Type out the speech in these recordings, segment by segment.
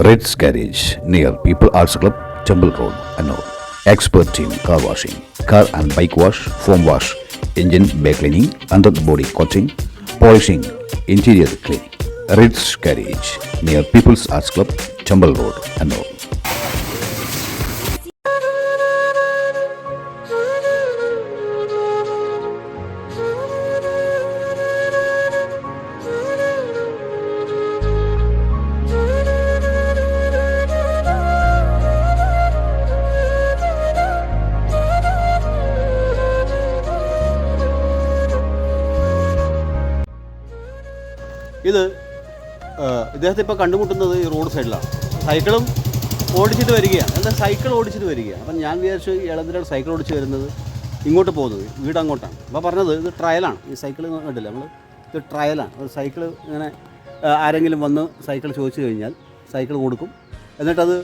Ritz Carriage near People's Arts Club, Chambal Road, Annur. Expert team car washing, car and bike wash, foam wash, engine bay cleaning, under body coating, polishing, interior cleaning. Ritz Carriage near People's Arts Club, Chambal Road, Annur. ഇത് ഇദ്ദേഹത്തെ ഇപ്പോൾ കണ്ടുമുട്ടുന്നത് ഈ road സൈഡിലാണ്. സൈക്കിളും ഓടിച്ചിട്ട് വരികയാണ്. എന്താ സൈക്കിൾ ഓടിച്ചിട്ട് വരികയാണ്? അപ്പം ഞാൻ വിചാരിച്ചു ഇളന്തിരാണ് സൈക്കിൾ ഓടിച്ച് വരുന്നത്. ഇങ്ങോട്ട് പോകുന്നത്. വീട് അങ്ങോട്ടാണ്. അപ്പോൾ പറഞ്ഞത് ഇത് ട്രയലാണ് ഈ സൈക്കിൾ കണ്ടില്ല നമ്മൾ ഇത് ട്രയലാണ് ഒരു സൈക്കിൾ ഇങ്ങനെ ആരെങ്കിലും വന്ന് സൈക്കിൾ ചോദിച്ചു കഴിഞ്ഞാൽ സൈക്കിൾ കൊടുക്കും. എന്നിട്ടത്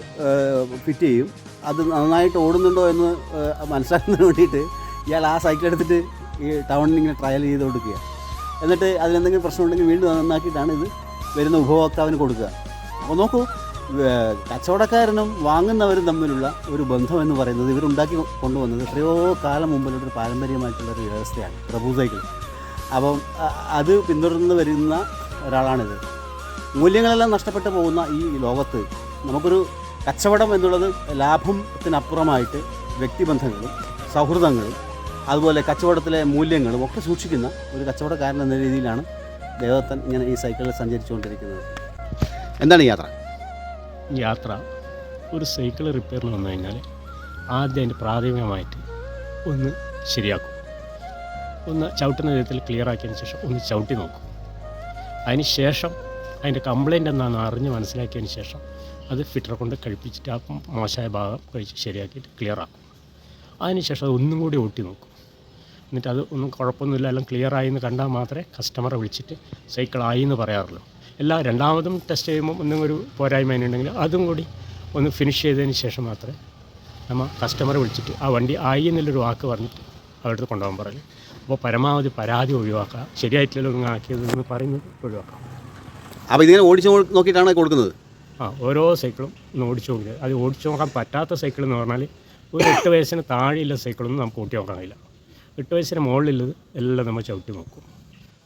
ഫിറ്റ് ചെയ്യും. അത് നന്നായിട്ട് ഓടുന്നുണ്ടോ എന്ന് മനസ്സിലാക്കുന്നതിന് വേണ്ടിയിട്ട് ഇയാൾ ആ സൈക്കിൾ എടുത്തിട്ട് ഈ ടൗണിൽ ഇങ്ങനെ ട്രയൽ ചെയ്ത് കൊടുക്കുക എന്നിട്ട് അതിലെന്തെങ്കിലും പ്രശ്നമുണ്ടെങ്കിൽ വീണ്ടും നന്നാക്കിയിട്ടാണ് ഇത് വരുന്ന ഉപഭോക്താവിന് കൊടുക്കുക. അപ്പോൾ നോക്കൂ കച്ചവടക്കാരനും വാങ്ങുന്നവരും തമ്മിലുള്ള ഒരു ബന്ധം എന്ന് പറയുന്നത് ഇവരുണ്ടാക്കി കൊണ്ടുവന്നത് എത്രയോ കാലം മുമ്പിലുള്ള ഒരു പാരമ്പര്യമായിട്ടുള്ള ഒരു വ്യവസ്ഥയാണ് പ്രഭു സൈക്കിൾ. അപ്പം അത് പിന്തുടർന്ന് വരുന്ന ഒരാളാണിത്. മൂല്യങ്ങളെല്ലാം നഷ്ടപ്പെട്ടു പോകുന്ന ഈ ലോകത്ത് നമുക്കൊരു കച്ചവടം എന്നുള്ളത് ലാഭത്തിനപ്പുറമായിട്ട് വ്യക്തിബന്ധങ്ങളും സൗഹൃദങ്ങളും അതുപോലെ കച്ചവടത്തിലെ മൂല്യങ്ങളും ഒക്കെ സൂക്ഷിക്കുന്ന ഒരു കച്ചവടക്കാരൻ എന്ന രീതിയിലാണ് ദേവത്തൻ ഇങ്ങനെ ഈ സൈക്കിളിൽ സഞ്ചരിച്ചുകൊണ്ടിരിക്കുന്നത്. എന്താണ് ഈ യാത്ര? യാത്ര ഒരു സൈക്കിൾ റിപ്പയറിന് വന്നു കഴിഞ്ഞാൽ ആദ്യം അതിന്റെ പ്രാഥമികമായിട്ട് ഒന്ന് ശരിയാക്കും. ഒന്ന് ചവിട്ടുന്ന വിധത്തിൽ ക്ലിയർ ആക്കിയതിന് ശേഷം ഒന്ന് ചവിട്ടി നോക്കും. അതിന് ശേഷം അതിന്റെ കംപ്ലൈന്റ് എന്താണെന്ന് അറിഞ്ഞ് മനസ്സിലാക്കിയതിന് ശേഷം അത് ഫിറ്റർ കൊണ്ട് കഴിപ്പിച്ചിട്ട് ആ മോശമായ ഭാഗം കഴിച്ച് ശരിയാക്കിയിട്ട് ക്ലിയർ ആക്കും. അതിന് ശേഷം അത് ഒന്നും കൂടി ഓട്ടി നോക്കും. എന്നിട്ട് അത് ഒന്നും കുഴപ്പമൊന്നുമില്ല എല്ലാം ക്ലിയർ എന്ന് കണ്ടാൽ മാത്രമേ കസ്റ്റമറെ വിളിച്ചിട്ട് സൈക്കിൾ ആയി എന്ന് പറയാറുള്ളൂ. എല്ലാ രണ്ടാമതും ടെസ്റ്റ് ചെയ്യുമ്പോൾ ഒന്നും ഒരു പോരായ്മ ഉണ്ടെങ്കിൽ അതും കൂടി ഒന്ന് ഫിനിഷ് ചെയ്തതിന് ശേഷം മാത്രമേ നമ്മൾ കസ്റ്റമറെ വിളിച്ചിട്ട് ആ വണ്ടി ആയി എന്നുള്ളൊരു വാക്ക് പറഞ്ഞിട്ട് അവിടുത്തെ കൊണ്ടുപോകാൻ പറയും അപ്പോൾ പരമാവധി പരാതി ഒഴിവാക്കുക ശരിയായിട്ടില്ലല്ലോ നിങ്ങൾ ആക്കിയത് എന്ന് പറയുന്നത് ഒഴിവാക്കാം അപ്പോൾ ഇതിനെ ഓടിച്ച് നോക്കിയിട്ടാണ് കൊടുക്കുന്നത്? ആ ഓരോ സൈക്കിളും ഒന്ന് ഓടിച്ചു നോക്കിയത് അത് ഓടിച്ചു നോക്കാൻ പറ്റാത്ത സൈക്കിൾ എന്ന് പറഞ്ഞാൽ ഒരു എട്ട് വയസ്സിന് താഴെയുള്ള സൈക്കിളൊന്നും നമുക്ക് ഓട്ടി നോക്കാൻ കഴിയില്ല. എട്ട് വയസ്സിന് മുകളിലുള്ളത് എല്ലാം നമ്മൾ ചവിട്ടി നോക്കും.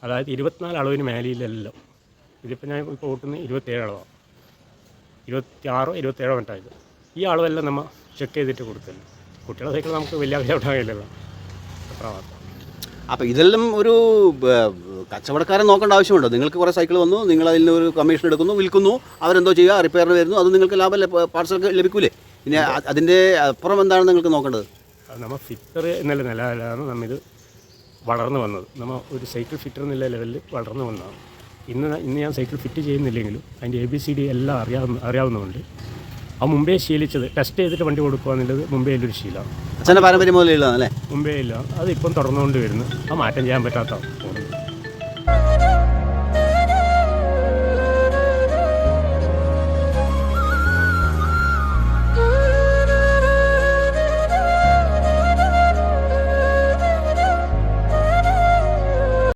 അതായത് ഇരുപത്തിനാല് അളവിന് മേലെയിലെല്ലാം. ഇതിപ്പോൾ ഞാൻ ഇപ്പോൾ ഓട്ടുന്ന ഇരുപത്തേഴ് അളവാണ്. ഇരുപത്തി ആറോ ഇരുപത്തേഴോ മറ്റായത് ഈ അളവെല്ലാം നമ്മൾ ചെക്ക് ചെയ്തിട്ട് കൊടുത്തില്ല കുട്ടികളുടെ സൈക്കിൾ നമുക്ക് വലിയ വലിയ അത്ര അപ്പോൾ ഇതെല്ലാം ഒരു കച്ചവടക്കാരെ നോക്കേണ്ട ആവശ്യമുണ്ടോ? നിങ്ങൾക്ക് കുറേ സൈക്കിൾ വന്നു നിങ്ങൾ അതിൽ നിന്ന് ഒരു കമ്മീഷൻ എടുക്കുന്നു വിൽക്കുന്നു അവരെന്തോ ചെയ്യുക റിപ്പയറിന് വരുന്നു അത് നിങ്ങൾക്ക് ലാഭം പാർസൽ ലഭിക്കൂലേ? പിന്നെ അതിന്റെ അപ്പുറം എന്താണ് നിങ്ങൾക്ക് നോക്കേണ്ടത്? നമ്മൾ ഫിറ്റർ എന്നുള്ള നിലയിലാണ് നമ്മിത് വളർന്നു വന്നത്. നമ്മൾ ഒരു സൈക്കിൾ ഫിറ്റർ എന്നുള്ള ലെവലിൽ വളർന്നു വന്നതാണ്. ഇന്ന് ഇന്ന് ഞാൻ സൈക്കിൾ ഫിറ്റ് ചെയ്യുന്നില്ലെങ്കിലും അതിന്റെ എ ബി സി ഡി എല്ലാം അറിയാവുന്ന അറിയാവുന്നതുകൊണ്ട് ആ മുമ്പേ ശീലിച്ചത് ടെസ്റ്റ് ചെയ്തിട്ട് വണ്ടി കൊടുക്കുക എന്നുള്ളത് മുംബൈയിൽ ഒരു ശീലമാണ്. അച്ഛന്റെ പാരമ്പര്യം മുതലേ ഉള്ളതാണ് അല്ലേ? മുമ്പേ ഇല്ല. അത് ഇപ്പം തുടർന്നുകൊണ്ട് വരുന്നു. ആ മാറ്റം ചെയ്യാൻ പറ്റാത്ത